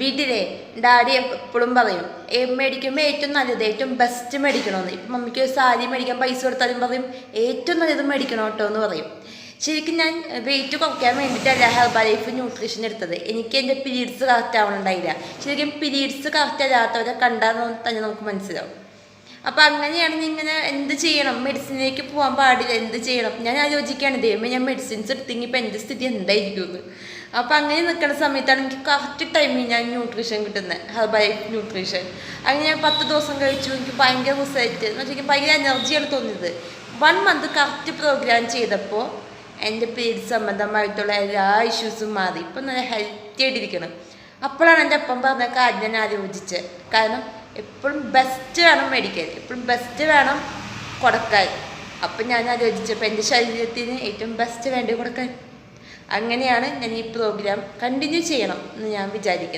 വീട്ടിലെ ഡാഡി എപ്പോഴും പറയും മേടിക്കുമ്പോൾ ഏറ്റവും നല്ലത് ഏറ്റവും ബെസ്റ്റ് മേടിക്കണമെന്ന് ഇപ്പം മമ്മിക്ക് സാരി മേടിക്കാൻ പൈസ കൊടുത്താലും പറയും ഏറ്റവും നല്ലത് മേടിക്കണം കേട്ടോ എന്ന് പറയും. ശരിക്കും ഞാൻ വെയിറ്റ് കുറയ്ക്കാൻ വേണ്ടിയിട്ടല്ല ഹെർബ ലൈഫ് ന്യൂട്രീഷൻ എടുത്തത്. എനിക്ക് എന്റെ പീരീഡ്സ് കറക്റ്റ് ആവണുണ്ടായില്ല. ശരിക്കും പീരീഡ്സ് കറക്റ്റ് അല്ലാത്തവരെ കണ്ടാൽ തന്നെ നമുക്ക് മനസ്സിലാവും. അപ്പം അങ്ങനെയാണെങ്കിൽ ഇങ്ങനെ എന്ത് ചെയ്യണം? മെഡിസിനിലേക്ക് പോകാൻ പാടില്ല എന്ത് ചെയ്യണം? ഞാൻ ആലോചിക്കുകയാണ് ദൈവമേ ഞാൻ മെഡിസിൻസ് എടുത്തെങ്കിൽ ഇപ്പം എന്റെ സ്ഥിതി എന്തായിരിക്കും എന്ന് അപ്പം അങ്ങനെ നിൽക്കുന്ന സമയത്താണ് എനിക്ക് കറക്റ്റ് ടൈമിൽ ഞാൻ ന്യൂട്രീഷൻ കിട്ടുന്നത് ഹെർബ് ന്യൂട്രീഷൻ അങ്ങനെ ഞാൻ പത്ത് ദിവസം കഴിച്ചു എനിക്ക് ഭയങ്കര റിസൾട്ട് എന്ന് വെച്ചാൽ ഭയങ്കര എനർജിയാണ് തോന്നിയത്. വൺ മന്ത് കറക്റ്റ് പ്രോഗ്രാം ചെയ്തപ്പോൾ എന്റെ പേര് സംബന്ധമായിട്ടുള്ള എല്ലാ ഇഷ്യൂസും മാറി. ഇപ്പം നല്ല ഹെൽത്തി ആയിട്ടിരിക്കണം. അപ്പോഴാണ് എന്റെ അപ്പം പറഞ്ഞ കാര്യം ഞാൻ ആലോചിച്ചത് കാരണം എപ്പോഴും ബെസ്റ്റ് വേണം മേടിക്കാൻ എപ്പോഴും ബെസ്റ്റ് വേണം കൊടുക്കാൻ. അപ്പം ഞാൻ ആലോചിച്ചപ്പോൾ എന്റെ ശരീരത്തിന് ഏറ്റവും ബെസ്റ്റ് വേണ്ടി കൊടുക്കാൻ? അങ്ങനെയാണ് ഞാൻ ഈ പ്രോഗ്രാം കണ്ടിന്യൂ ചെയ്യണം എന്ന് ഞാൻ വിചാരിക്കുന്നത്